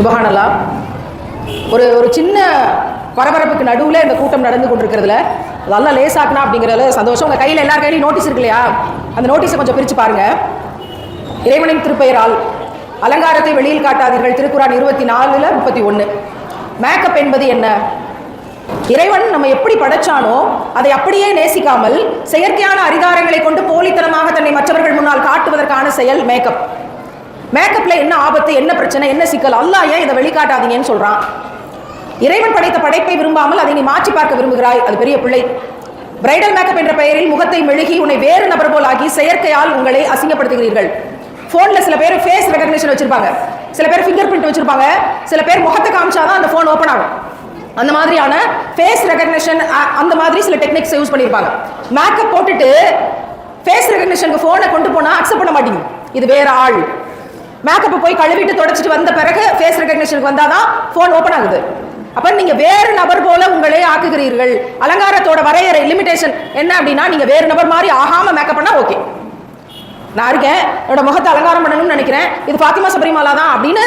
சுபஹானல்லா ஒரு ஒரு சின்ன பரபரப்புக்கு நடுவில் இந்த கூட்டம் நடந்து கொண்டிருக்கிறதுல நல்லா லேசாக்கணும் அப்படிங்கிறதுல சந்தோஷம். உங்கள் கையில் எல்லார் கையிலையும் நோட்டீஸ் இருக்கு இல்லையா? அந்த நோட்டீஸை கொஞ்சம் பிரித்து பாருங்க. இறைவனின் திருப்பெயரால் அலங்காரத்தை வெளியில் காட்டாதீர்கள். திருக்குறான் இருபத்தி நாலில் முப்பத்தி ஒன்று மேக்கப் என்பது என்ன? இறைவன் நம்ம எப்படி படைச்சானோ அதை அப்படியே நேசிக்காமல் செயற்கையான அதிகாரங்களை கொண்டு போலித்தனமாக தன்னை மற்றவர்கள் முன்னால் காட்டுவதற்கான செயல் மேக்கப் மேக்கப்ல என்ன ஆபத்து என்ன பிரச்சனை என்ன சிக்கல்? அல்லா ஏன் இதை வெளிக்காட்டாதீங்கன்னு சொல்றான். இறைவன் படைத்த படைப்பை விரும்பாமல் அதை நீ மாற்றி பார்க்க விரும்புகிறாய். அது பெரிய பிள்ளை பிரைடல் மேக்கப் என்ற பெயரில் முகத்தை மெழுகி உன்னை வேறு நபர் போல் ஆகி செயற்கையால் உங்களை அசிங்கப்படுத்துகிறீர்கள். போன்ல சில பேர் ஃபேஸ் ரெகக்னிஷன் வச்சிருப்பாங்க. சில பேர் ஃபிங்கர் பிரிண்ட் வச்சிருப்பாங்க. சில பேர் முகத்தை காமிச்சாதான் அந்த ஃபோன் ஓப்பன் ஆகும். அந்த மாதிரியான ஃபேஸ் ரெகக்னிஷன் அந்த மாதிரி சில டெக்னிக்ஸ் யூஸ் பண்ணியிருப்பாங்க. மேக்கப் போட்டுட்டு ஃபேஸ் ரெகக்னிஷனுக்கு ஃபோனை கொண்டு போனால் அக்செப்ட் பண்ண மாட்டேங்குது இது வேற ஆள். மேக்கப்பை போய் கழுவிட்டு தொடச்சிட்டு வந்த பிறகு ஃபேஸ் ரெகக்னிஷனுக்கு வந்தாதான் ஃபோன் ஓப்பன் ஆகுது. அப்போ நீங்க வேறு நபர் போல உங்களை ஆக்குகிறீர்கள். அலங்காரத்தோட வரையறை லிமிடேஷன் என்ன அப்படின்னா நீங்க வேறு நபர் மாதிரி ஆகாம மேக்கப் பண்ணா ஓகே நான் இருக்கேன் என்னோட முகத்தை அலங்காரம் பண்ணணும்னு நினைக்கிறேன். இது ஃபாத்திமா சபரிமாலா தான் அப்படின்னு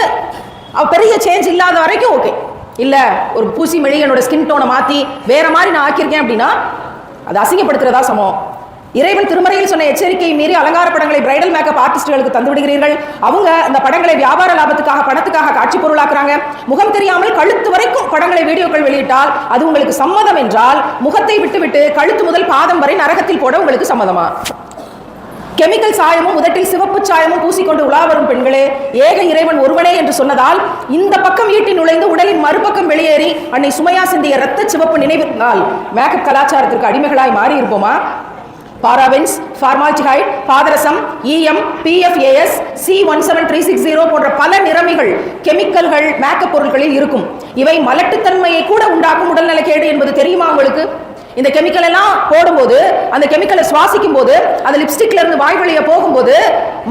பெரிய சேஞ்ச் இல்லாத வரைக்கும் ஓகே இல்ல ஒரு பூசி மெழி என்னோட ஸ்கின் டோனை மாத்தி வேற மாதிரி நான் ஆக்கியிருக்கேன் அப்படின்னா அது அசிங்கப்படுத்துறதா சமம். இறைவன் திருமறையில் சொன்ன எச்சரிக்கையை மீறி அலங்கார படங்களை பிரைடல் மேக்கப் ஆர்டிஸ்டுகளுக்கு தந்து விடுகிறீர்கள் அவங்க அந்த படங்களை வியாபார லாபத்துக்காக பணத்துக்காக காட்சி பொருளாக்குறாங்க. முகம் தெரியாமல் கழுத்து வரைக்கும் படங்களை வீடியோக்கள் வெளியிட்டால் அது உங்களுக்கு சம்மதம் என்றால் முகத்தை விட்டுவிட்டு கழுத்து முதல் பாதம் வரை நரகத்தில் போட உங்களுக்கு சம்மதமா? கெமிக்கல் சாயமும் உதட்டில் சிவப்பு சாயமும் பூசிக்கொண்டு உலா வரும் பெண்களே ஏக இறைவன் ஒருவனே என்று சொன்னதால் இந்த பக்கம் ஈட்டி நுழைந்து உடலின் மறுபக்கம் வெளியேறி அன்னை சுமையா சிந்திய ரத்த சிவப்பு நினைவினால் மேக்கப் கலாச்சாரத்திற்கு அடிமைகளாய் மாறி இருப்போமா parabens formaldehyde பாதரசம் EM PFAS C one seven three six zero போன்ற பல நிறமிகள் கெமிக்கல்கள் மேக்கப் பொருட்களில் இருக்கும். இவை மலட்டுத்தன்மையை கூட உண்டாக்கும் உடல்நலக்கேடு என்பது தெரியுமா உங்களுக்கு? இந்த கெமிக்கல் எல்லாம் போடும்போது அந்த கெமிக்கலை சுவாசிக்கும் போது அந்த லிப்ஸ்டிக்ல இருந்து வாய் வழியை போகும்போது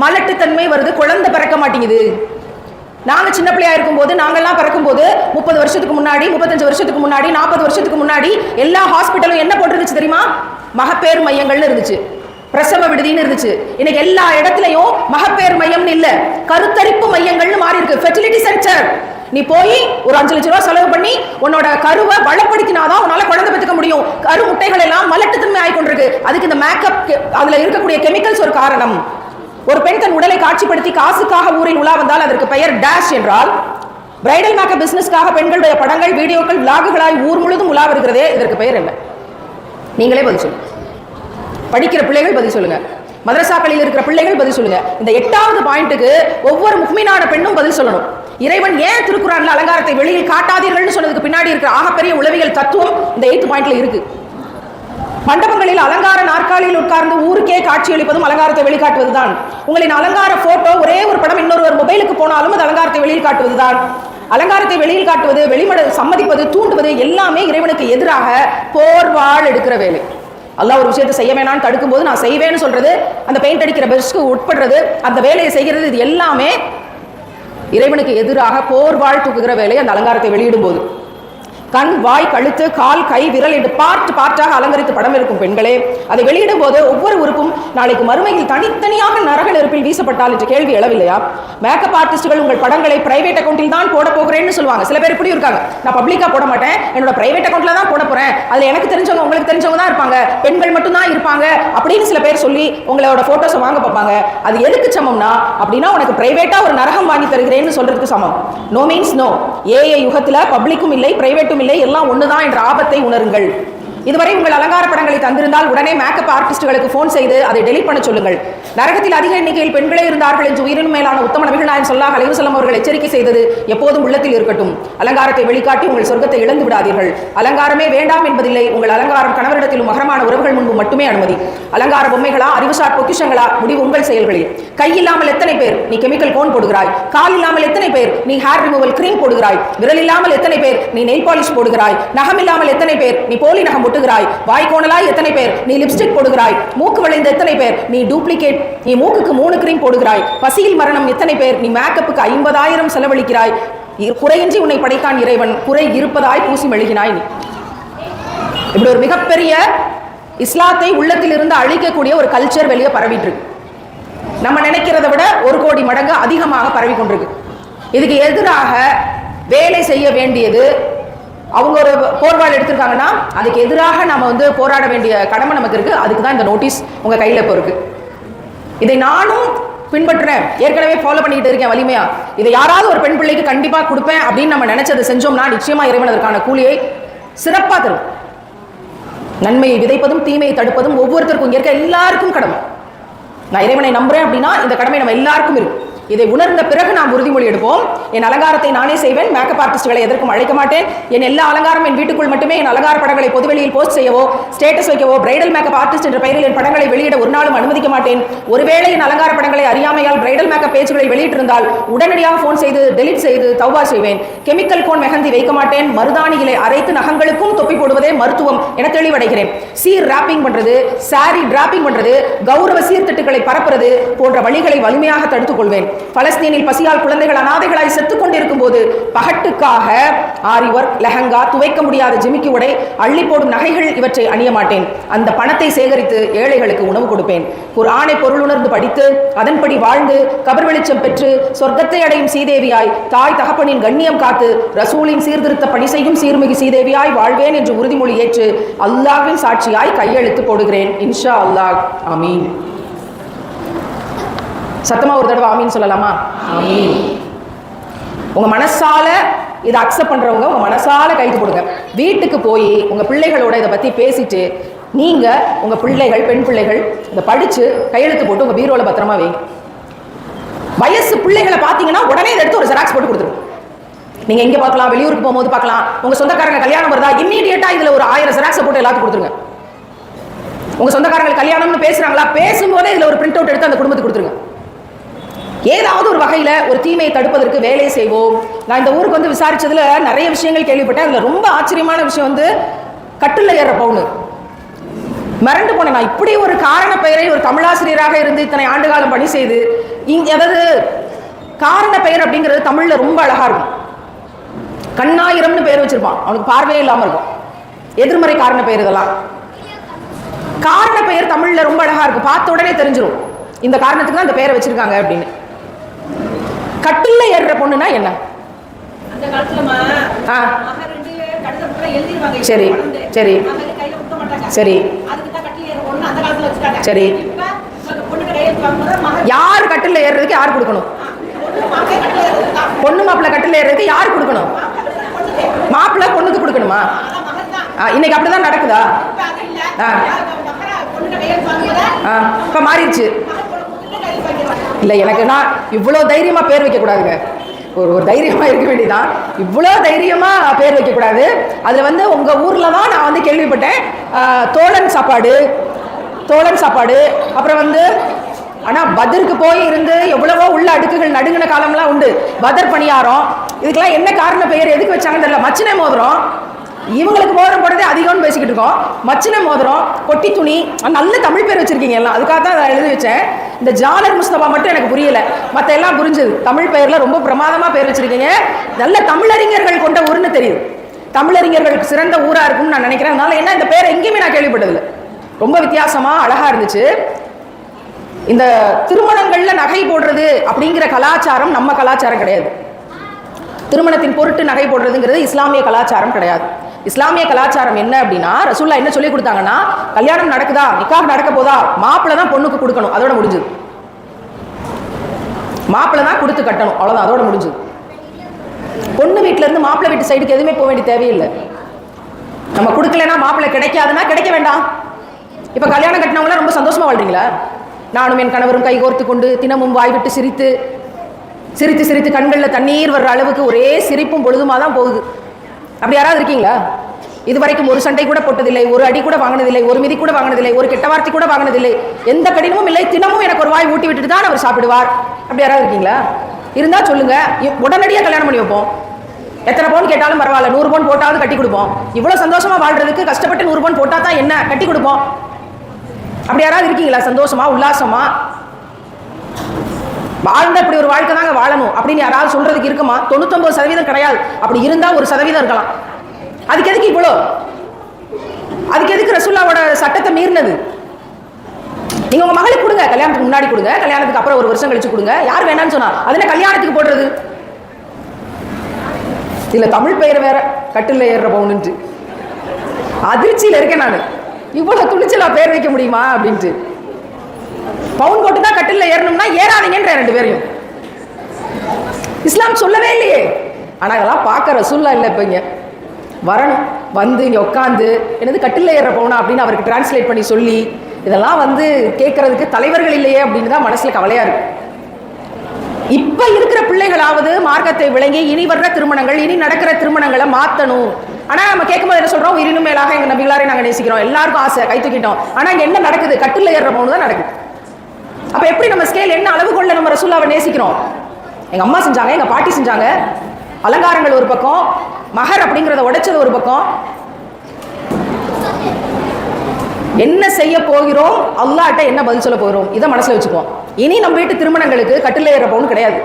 மலட்டுத்தன்மை வருது குழந்தை பிறக்க மாட்டேங்குது. நாங்கள் சின்ன பிள்ளையா இருக்கும்போது நாங்கள்லாம் பிறக்கும்போது முப்பது வருஷத்துக்கு முன்னாடி முப்பத்தஞ்சு வருஷத்துக்கு முன்னாடி நாற்பது வருஷத்துக்கு முன்னாடி எல்லா ஹாஸ்பிட்டலும் என்ன போட்டிருந்துச்சு தெரியுமா? மகப்பேறு மையங்கள்னு இருந்துச்சு. பிரசவ விடுதின்னு இருந்துச்சு. இன்னைக்கு எல்லா இடத்துலையும் மகப்பேறு மையம்னு இல்ல கருத்தரிப்பு மையங்கள்னு மாறி இருக்கு. ஃபெசிலிட்டி சென்டர் நீ போய் ஒரு அஞ்சு லட்ச ரூபா செலவு பண்ணி உன்னோட கருவை வளப்படுத்தினாதான் உன்னால குழந்தை பெற்றுக்க முடியும். கரு முட்டைகள் எல்லாம் மலட்டுத்தன்மை ஆகி கொண்டிருக்கு அதுக்கு இந்த மேக்கப் அதுல இருக்கக்கூடிய கெமிக்கல்ஸ் ஒரு காரணம். ஒரு பெண் தன் உடலை காட்சிப்படுத்தி காசுக்காக ஊரில் உலா வந்தால் அதற்கு பெயர் டேஷ் என்றால் பிரைடல் மேக்கப் பிசினஸ்க்காக பெண்களுடைய படங்கள் வீடியோக்கள் விலாகுகளாய் ஊர் முழுதும் உலா வருகிறதே இதற்கு பெயர் என்ன? நீங்களே பதில் சொல்லுங்க. படிக்கிற பிள்ளைகள் பதில் சொல்லுங்க. மதரசாக்களில் இருக்கிற பிள்ளைகள் பதில் சொல்லுங்க. இந்த எட்டாவது பாயிண்ட்டுக்கு ஒவ்வொரு முக்மீனான பெண்ணும் பதில் சொல்லணும். இறைவன் ஏன் திருக்குறான்ல அலங்காரத்தை வெளியில் காட்டாதீர்கள்னு சொன்னதுக்கு பின்னாடி இருக்கிற ஆகப்பெரிய உளவியல் தத்துவம் இந்த எயித்து பாயிண்ட்ல இருக்கு. மண்டபங்களில் அலங்கார நாற்காலியில் உட்கார்ந்து ஊருக்கே காட்சியளிப்பதும் அலங்காரத்தை வெளிக்காட்டுவதுதான். உங்களின் அலங்கார போட்டோ ஒரே ஒரு படம் இன்னொரு மொபைலுக்கு போனாலும் அது அலங்காரத்தை வெளியில் காட்டுவதுதான். அலங்காரத்தை வெளியில் காட்டுவது வெளிமட சம்மதிப்பது தூண்டுவது எல்லாமே இறைவனுக்கு எதிராக போர்வாள் எடுக்கிற வேலை. அல்லா ஒரு விஷயத்தை செய்ய வேணாம்னு தடுக்கும் போது நான் செய்வேன்னு சொல்றது அந்த பெயிண்ட் அடிக்கிற பெஸ்ட்க்கு உட்படுறது அந்த வேலையை செய்கிறது இது எல்லாமே இறைவனுக்கு எதிராக போர்வாள் தூக்குகிற வேலை அந்த அலங்காரத்தை வெளியிடும் போது கண் வாய் கழுத்து கால் கை விரல் என்று பார்ட் பார்ட்டாக அலங்கரித்து படம் இருக்கும் பெண்களே அதை வெளியிடும் போது ஒவ்வொரு உறுப்பும் நாளைக்கு மறுமையில் தனித்தனியாக நரக நெருப்பில் வீசப்பட்டால் என்று கேள்வி எழவில்லையா? மேக்கப் ஆர்டிஸ்டுகள் உங்கள் படங்களை பிரைவேட் அக்கௌண்ட்டில் தான் போட போகிறேன்னு சொல்லுவாங்க. சில பேர் இப்படி இருக்காங்க நான் பப்ளிக்கா போட மாட்டேன். என்னோட பிரைவேட் அக்கௌண்ட்ல தான் போட போறேன். அதுல எனக்கு தெரிஞ்சவங்க உங்களுக்கு தெரிஞ்சவங்க தான் இருப்பாங்க. பெண்கள் மட்டும் தான் இருப்பாங்க அப்படின்னு சில பேர் சொல்லி உங்களோட ஃபோட்டோஸை வாங்க பார்ப்பாங்க. அது எதுக்கு சமம்னா அப்படின்னா உனக்கு பிரைவேட்டா ஒரு நரகம் வாங்கி தருகிறேன்னு சொல்றதுக்கு சமம். நோ மீன்ஸ் நோ ஏஏ யுகத்தில் பப்ளிக்கும் இல்லை பிரைவேட்டும் இல்லை எல்லாம் ஒன்று தான் என்ற ஆபத்தை உணருங்கள். இதுவரை உங்கள் அலங்கார படங்களை தந்திருந்தால் உடனே மேக்கப் ஆர்டிஸ்டுகளுக்கு ஃபோன் செய்து அதை டெலிட் பண்ண சொல்லுங்கள். நரகத்தில் அதிக எண்ணிக்கையில் பெண்களே இருந்தார்கள் என்று உயிரின் மேலான உத்தம நபிகள் நாயன் சொல்லாஹ் அலைவசல்லம் அவர்கள் எச்சரிக்கை செய்தது எப்போதும் உள்ளத்தில் இருக்கட்டும். அலங்காரத்தை வெளிக்காட்டி உங்கள் சொர்க்கத்தை இழந்து விடாதீர்கள். அலங்காரமே வேண்டாம் என்பதில்லை. உங்கள் அலங்காரம் கணவரிடத்திலும் மகரமான உறவுகள் முன்பு மட்டுமே அனுமதி. அலங்கார பொம்மைகளா அறிவுசார் பொக்கிஷங்களா? முடிவு உங்கள் செயல்களில். கை இல்லாமல் எத்தனை பேர் நீ கெமிக்கல் கோன் போடுகிறாய்? கால் இல்லாமல் எத்தனை பேர் நீ ஹேர் ரிமூவல் கிரீம் போடுகிறாய்? விரல் இல்லாமல் எத்தனை பேர் நீ நெயில் பாலிஷ் போடுகிறாய்? நகம் இல்லாமல் எத்தனை பேர் நீ போலி நகம் ஒட்டுகிறாய் வாய்க்கோணலாய் எத்தனை பேர்? நீ லிப்ஸ்டிக் போடுகிறாய். மூக்கு வளைந்த எத்தனை பேர்? நீ டூப்ளிகேட் நீ மூக்குக்கு மூணு கிரீம் போடுகிறாய். பசியில் மரணம் எத்தனை பேர்? நீ மேக்கப்புக்கு ஐம்பதாயிரம் செலவழிக்கிறாய். குறையின்றி உன்னை படைத்தான் இறைவன். குறை இருப்பதாய் பூசி மெழுகினாய் நீ. இப்படி ஒரு மிகப்பெரிய இஸ்லாத்தை உள்ளத்தில் இருந்து அழிக்கக்கூடிய ஒரு கல்ச்சர் வெளியே பரவிட்டு இருக்கு நம்ம நினைக்கிறத விட ஒரு கோடி மடங்கு அதிகமாக பரவி கொண்டிருக்கு இதுக்கு எதிராக வேலை செய்ய வேண்டியது அவங்க ஒரு போர்வாள் எடுத்திருக்காங்கன்னா அதுக்கு எதிராக நம்ம வந்து போராட வேண்டிய கடமை நமக்கு இருக்கு. அதுக்கு தான் இந்த நோட்டீஸ் உங்க கையில இப்போ இருக்கு. இதை நானும் பின்பற்றுறேன். ஏற்கனவே ஃபாலோ பண்ணிட்டு இருக்கேன் வலிமையா. இதை யாராவது ஒரு பெண் பிள்ளைக்கு கண்டிப்பா கொடுப்பேன் அப்படின்னு நம்ம நினைச்சதை செஞ்சோம்னா நிச்சயமா இறைவன் அதற்கான கூலியை சிறப்பா தரும். நன்மையை விதைப்பதும் தீமையை தடுப்பதும் ஒவ்வொருத்தருக்கும் இருக்க எல்லாருக்கும் கடமை. நான் இறைவனை நம்புறேன் அப்படின்னா இந்த கடமை நம்ம எல்லாருக்கும் இருக்கும் இதை உணர்ந்த பிறகு நாம் உறுதிமொழி எடுப்போம். என் அலங்காரத்தை நானே செய்வேன். மேக்கப் ஆர்டிஸ்ட்களை எதற்கும் அழைக்க மாட்டேன். என் எல்லா அலங்காரம் என் வீட்டுக்குள் மட்டுமே என் அலங்கார படங்களை பொதுவெளியில் போஸ்ட் செய்யவோ ஸ்டேட்டஸ் வைக்கவோ பிரைடல் மேக்கப் ஆர்டிஸ்ட் என்ற பெயரில் என் படங்களை வெளியிட ஒரு நாளும் அனுமதிக்க மாட்டேன். ஒருவேளை என் அலங்கார படங்களை அறியாமையால் பிரைடல் மேக்கப் பேஜ்களை வெளியிட்டிருந்தால் உடனடியாக ஃபோன் செய்து டெலிட் செய்து தௌபா செய்வேன். கெமிக்கல் கோன் மெஹந்தி வைக்க மாட்டேன். மருதாணிகளை அரைத்து நகங்களுக்கும் தொப்பி போடுவதே மருத்துவம் என தெளிவடைகிறேன். சீர் ராப்பிங் பண்றது சாரி டிராப்பிங் பண்றது கௌரவ சீர்திட்டுகளை பரப்புறது போன்ற வழிகளை வலிமையாக தடுத்துக் கொள்வேன். பலஸ்தீனில் பசியால் குழந்தைகள் அனாதைகளாய் செத்துக் கொண்டிருக்கும் போது பகட்டுக்காக ஆரி ஒர்க் லெஹங்கா துவைக்க முடியாத ஜிமிக்கி உடை அள்ளி போடும் நகைகள் இவற்றை அணிய மாட்டேன். அந்த பணத்தை சேகரித்து ஏழைகளுக்கு உணவு கொடுப்பேன். ஒரு ஆணை பொருளுணர்ந்து படித்து அதன்படி வாழ்ந்து கபர் வெளிச்சம் பெற்று சொர்க்கத்தை அடையும் சீதேவியாய் தாய் தகப்பனின் கண்ணியம் காத்து ரசூலின் சீர்திருத்த பணி செய்யும் சீர்மிகு சீதேவியாய் வாழ்வேன் என்று உறுதிமொழி ஏற்று அல்லாவின் சாட்சியாய் கையெழுத்து போடுகிறேன். இன்ஷா அல்லாஹ். ஆமீன். சத்தமா ஒரு தடவை ஆமீன் சொல்லலாமா? ஆமீன். உங்க மனசால இதை அக்செப்ட் பண்றவங்க உங்க மனசால கைது கொடுங்க. வீட்டுக்கு போய் உங்க பிள்ளைகளோட இதை பத்தி பேசிட்டு நீங்க உங்க பிள்ளைகள் பெண் பிள்ளைகள் இதை படிச்சு கையெழுத்து போட்டு உங்க பீரோல பத்திரமா வைங்க. வயசு பிள்ளைகளை பார்த்தீங்கன்னா உடனே இதை எடுத்து ஒரு ஜெராக்ஸ் போட்டு கொடுத்துருங்க. நீங்க எங்க பார்க்கலாம் வெளியூருக்கு போகும்போது பார்க்கலாம். உங்க சொந்தக்காரங்க கல்யாணம் வருதா? இம்மீடியட்டா இதுல ஒரு ஆயிரம் ஜெராக்ஸ் போட்டு எல்லாத்துக்கும் கொடுத்துருங்க. உங்க சொந்தக்காரங்க கல்யாணம்னு பேசுறாங்களா? பேசும்போதே இதுல ஒரு பிரிண்ட் அவுட் எடுத்து அந்த குடும்பத்துக்கு கொடுத்துருங்க. ஏதாவது ஒரு வகையில் ஒரு தீமையை தடுப்பதற்கு வேலை செய்வோம். நான் இந்த ஊருக்கு வந்து விசாரித்ததில் நிறைய விஷயங்கள் கேள்விப்பட்டேன். அதில் ரொம்ப ஆச்சரியமான விஷயம் வந்து கட்டில் ஏற பவுனு மிரண்டு போனேன் நான் இப்படி ஒரு காரண பெயரை ஒரு தமிழாசிரியராக இருந்து இத்தனை ஆண்டு காலம் பணி செய்து இங்க அதாவது காரண பெயர் அப்படிங்கிறது தமிழ்ல ரொம்ப அழகா இருக்கும். கண்ணாயிரம்னு பெயர் வச்சிருப்பான். அவனுக்கு பார்வையே இல்லாம இருக்கும். எதிர்மறை காரண பெயர் இதெல்லாம். காரண பெயர் தமிழ்ல ரொம்ப அழகா இருக்கும். பார்த்த உடனே தெரிஞ்சிடும் இந்த காரணத்துக்கு தான் அந்த பெயரை வச்சிருக்காங்க அப்படின்னு. கட்டில்ல ஏறுற பொண்ணுனா என்ன? ஆ. சரி. சரி. சரி. கட்டில் சரி. யார் கட்டில்ல ஏறுறதுக்கு யார் கொடுக்கணும்? பொண்ணு மாப்பிள்ளை கட்டில் ஏறுறதுக்கு யார் கொடுக்கணும்? மாப்பிள்ளை பொண்ணுக்கு. கொடுக்கணுமா? இன்னைக்கு அப்படிதான் நடக்குதா? ஆ, இப்ப மாறிடுச்சு. இல்லை எனக்கு நான் இவ்வளோ தைரியமாக பேர் வைக்கக்கூடாதுங்க. ஒரு ஒரு தைரியமாக இருக்க வேண்டியதான் இவ்வளோ தைரியமாக பேர் வைக்கக்கூடாது. அதில் வந்து உங்கள் ஊரில் தான் நான் வந்து கேள்விப்பட்டேன். தோழன் சாப்பாடு தோழன் சாப்பாடு அப்புறம் வந்து ஆனால் பதருக்கு போய் இருந்து எவ்வளவோ உள்ள அடுக்குகள் நடுங்கின காலம்லாம் உண்டு. பதர் பணியாரம் இதுக்கெல்லாம் என்ன காரண பெயர் எதுக்கு வச்சாங்கன்னு தெரியல. மச்சினை மோதிரம் இவங்களுக்கு மோதிரம் போடுறதே அதிகம்னு பேசிக்கிட்டு இருக்கோம். மச்சினை மோதிரம் கொட்டி துணி நல்ல தமிழ் பேர் வச்சிருக்கீங்க எல்லாம். அதுக்காக தான் அதை எழுதி வச்சேன். இந்த ஜாலர் முஸ்தபா மட்டும் எனக்கு புரியல. மற்ற எல்லாம் புரிஞ்சது. தமிழ் பெயர்ல ரொம்ப பிரமாதமா பேர் வச்சிருக்கீங்க. நல்ல தமிழறிஞர்கள் கொண்ட ஊர்னு தெரியுது. தமிழறிஞர்களுக்கு சிறந்த ஊரா இருக்கும்னு நான் நினைக்கிறேன். அதனால என்ன இந்த பேர் எங்கேயுமே நான் கேள்விப்பட்டதில்லை. ரொம்ப வித்தியாசமா அழகா இருந்துச்சு. இந்த திருமணங்கள்ல நகை போடுறது அப்படிங்கிற கலாச்சாரம் நம்ம கலாச்சாரம் கிடையாது. திருமணத்தின் பொருட்டு நகை போடுறதுங்கிறது இஸ்லாமிய கலாச்சாரம் கிடையாது. இஸ்லாமிய கலாச்சாரம் என்ன அப்படின்னா ரசூல்லா என்ன சொல்லி கொடுத்தாங்கன்னா கல்யாணம் நடக்குதா நிக்காக நடக்க போதா மாப்பிள்ளை தான் பொண்ணுக்கு கொடுக்கணும் அதோட முடிஞ்சது. மாப்பிள்ளை தான் கொடுத்து கட்டணும் அவ்வளவுதான் அதோட முடிஞ்சது. பொண்ணு வீட்டிலேருந்து இருந்து மாப்பிள்ளை வீட்டு சைடுக்கு எதுவுமே போக வேண்டிய தேவையில்லை. நம்ம கொடுக்கலன்னா மாப்பிள்ளை கிடைக்காதுன்னா கிடைக்க வேண்டாம். இப்ப கல்யாணம் கட்டினவங்களாம் ரொம்ப சந்தோஷமா வாழ்றீங்களா? நானும் என் கணவரும் கைகோர்த்து கொண்டு தினமும் வாய் விட்டு சிரித்து சிரித்து சிரித்து கண்களில் தண்ணீர் வர்ற அளவுக்கு ஒரே சிரிப்பும் பொழுதுமா தான் போகுது. அப்படி யாராவது இருக்கீங்களா? இது வரைக்கும் ஒரு சண்டை கூட போட்டதில்லை ஒரு அடி கூட வாங்கினதில்லை ஒரு மிதி கூட வாங்கினதில்லை ஒரு கெட்ட வார்த்தை கூட வாங்கினதில்லை. எந்த கடினமும் இல்லை தினமும் எனக்கு ஒரு வாய் ஊட்டி விட்டுட்டு தான் அவர் சாப்பிடுவார். அப்படி யாராவது இருக்கீங்களா? இருந்தால் சொல்லுங்க. உடனடியாக கல்யாணம் பண்ணி வைப்போம். எத்தனை பவுன் கேட்டாலும் பரவாயில்ல நூறு பவுன் போட்டாவது கட்டி கொடுப்போம். இவ்வளோ சந்தோஷமா வாழ்றதுக்கு கஷ்டப்பட்டு நூறு பவுன் போட்டா தான் என்ன? கட்டி கொடுப்போம். அப்படி யாராவது இருக்கீங்களா? சந்தோஷமா உல்லாசமா? வாழ்ந்த இப்படி ஒரு வாழ்க்கை தாங்க வாழணும் அப்படின்னு யாராவது சொல்றதுக்கு இருக்குமா? தொண்ணூத்தொன்பது சதவீதம் கிடையாது. அப்படி இருந்தா ஒரு சதவீதம் இருக்கலாம். அதுக்கு எதுக்கு இவ்வளோ? அதுக்கு எதுக்கு ரசுல்லாவோட சட்டத்தை மீறினது? நீங்க உங்க மகளுக்கு கொடுங்க. கல்யாணத்துக்கு முன்னாடி கொடுங்க. கல்யாணத்துக்கு அப்புறம் ஒரு வருஷம் கழிச்சு கொடுங்க. யார் வேணாம்னு சொன்னா? அதுல கல்யாணத்துக்கு போடுறது? இதுல தமிழ் பெயர் வேற. கட்டில் ஏறுற பவுனுன்ட்டு. அதிர்ச்சியில் இருக்கேன் நான். இவ்வளவு துணிச்சலா பேர் வைக்க முடியுமா? அப்படின்ட்டு. பவுன் போட்டு தான் கட்டில ஏறணும்னா ஏறாதீங்கன்ற ரெண்டு பேரையும். இஸ்லாம் சொல்லவே இல்லையே. ஆனா அதெல்லாம் பார்க்குற சூழ்நிலை இல்லை இப்போ இங்க. வரணும். வந்து இங்க உட்காந்து என்னது கட்டில் ஏற போனா அப்படின்னு அவருக்கு டிரான்ஸ்லேட் பண்ணி சொல்லி இதெல்லாம் வந்து கேட்கறதுக்கு தலைவர்கள் இல்லையே அப்படின்னு தான் மனசுல கவலையா இருக்கு. இப்ப இருக்கிற பிள்ளைகளாவது மார்க்கத்தை விளங்கி இனி வர்ற திருமணங்கள் இனி நடக்கிற திருமணங்களை மாத்தணும். ஆனா நம்ம கேட்கும்போது என்ன சொல்றோம்? உயிரினும் மேலாக எங்க நபிகளாரை நாங்க நேசிக்கிறோம். எல்லாருக்கும் ஆசை கை தூக்கிட்டோம். ஆனா இங்க என்ன நடக்குது? கட்டில் ஏறுற போகணும் தான் நடக்குது. அப்ப எப்படி நம்ம ஸ்கேல் என்ன அளவுகொள்ள நம்ம ரசூல்லாவை நேசிக்கிறோம்? எங்க அம்மா செஞ்சாங்க எங்க பாட்டி செஞ்சாங்க. அலங்காரங்கள் ஒரு பக்கம் மகர் அப்படிங்கறத உடைச்சது ஒரு பக்கம். என்ன செய்ய போகிறோம்? அல்லாட்ட என்ன பதில் சொல்ல போகிறோம்? இதை மனசுல வச்சுக்குவோம். இனி நம்ம வீட்டு திருமணங்களுக்கு கட்டில் ஏற போகணும் கிடையாது.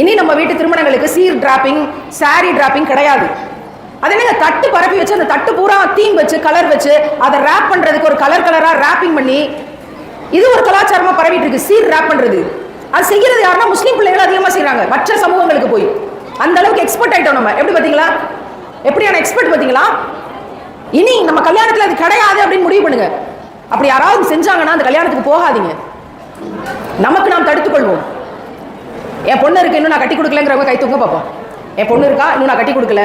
இனி நம்ம வீட்டு திருமணங்களுக்கு சீர் டிராப்பிங் சாரி டிராப்பிங் கிடையாது. அது என்னங்க தட்டு பரப்பி வச்சு அந்த தட்டு பூரா தீம் வச்சு கலர் வச்சு அதை ரேப் பண்ணுறதுக்கு ஒரு கலர் கலராக ரேப்பிங் பண்ணி இது ஒரு கலாச்சாரமாக பரவிட்டு இருக்கு. சீர் ரேப் பண்ணுறது அது செய்யறது யாருன்னா முஸ்லீம் பிள்ளைகள் அதிகமாக செய்கிறாங்க மற்ற சமூகங்களுக்கு போய். அந்த அளவுக்கு எக்ஸ்பர்ட் ஆகிட்டோம் நம்ம. எப்படி பார்த்தீங்களா? எப்படியான எக்ஸ்பர்ட் பார்த்தீங்களா? இனி நம்ம கல்யாணத்தில் அது கிடையாது அப்படின்னு முடிவு பண்ணுங்க. அப்படி யாராவது செஞ்சாங்கன்னா அந்த கல்யாணத்துக்கு போகாதீங்க. நமக்கு நாம் தடுத்துக்கொள்வோம். என் பொண்ணு இருக்கு இன்னும் நான் கட்டி கொடுக்கலங்கிறவங்க கை தூக்க பார்ப்போம் என் பொண்ணு இருக்கா இன்னும் நான் கட்டி கொடுக்கல.